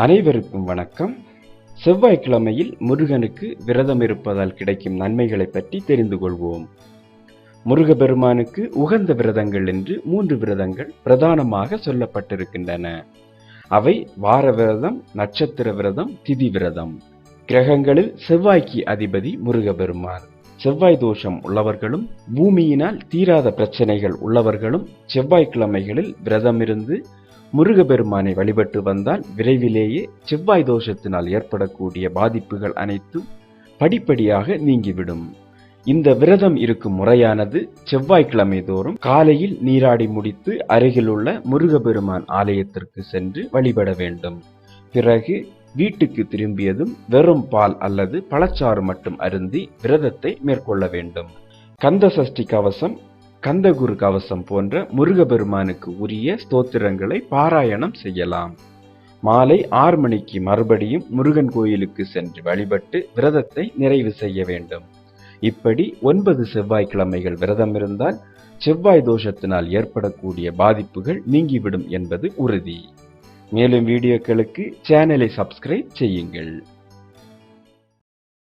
அனைவருக்கும் வணக்கம். செவ்வாய்க்கிழமையில் முருகனுக்கு விரதம் இருப்பதால் கிடைக்கும் நன்மைகளை பற்றி தெரிந்து கொள்வோம். முருகபெருமானுக்கு உகந்த விரதங்கள் என்று மூன்று விரதங்கள் பிரதானமாக சொல்லப்பட்டிருக்கின்றன. அவை வார விரதம் நட்சத்திர விரதம் திதி விரதம். கிரகங்களில் செவ்வாய்க்கு அதிபதி முருகபெருமான். செவ்வாய் தோஷம் உள்ளவர்களும் பூமியினால் தீராத பிரச்சனைகள் உள்ளவர்களும் செவ்வாய்க்கிழமைகளில் விரதமிருந்து முருகபெருமானை வழிபட்டு வந்தால் விரைவிலேயே செவ்வாய் தோஷத்தினால் ஏற்படக்கூடிய பாதிப்புகள் அனைத்தும் படிப்படியாக நீங்கிவிடும். இந்த விரதம் இருக்கும் முறையானது செவ்வாய்க்கிழமை தோறும் காலையில் நீராடி முடித்து அருகிலுள்ள முருகபெருமான் ஆலயத்திற்கு சென்று வழிபட வேண்டும். பிறகு வீட்டுக்கு திரும்பியதும் வெறும் பால் அல்லது பழச்சாறு மட்டும் அருந்தி விரதத்தை மேற்கொள்ள வேண்டும். கந்த சஷ்டி கவசம் கந்தகுரு கவசம் போன்ற முருகபெருமானுக்கு உரிய ஸ்தோத்திரங்களை பாராயணம் செய்யலாம். மாலை ஆறு மணிக்கு மறுபடியும் முருகன் கோயிலுக்கு சென்று வழிபட்டு விரதத்தை நிறைவு செய்ய வேண்டும். இப்படி ஒன்பது செவ்வாய்க்கிழமைகள் விரதம் இருந்தால் செவ்வாய் தோஷத்தினால் ஏற்படக்கூடிய பாதிப்புகள் நீங்கிவிடும் என்பது உறுதி. மேலும் வீடியோக்களுக்கு சேனலை சப்ஸ்கிரைப் செய்யுங்கள்.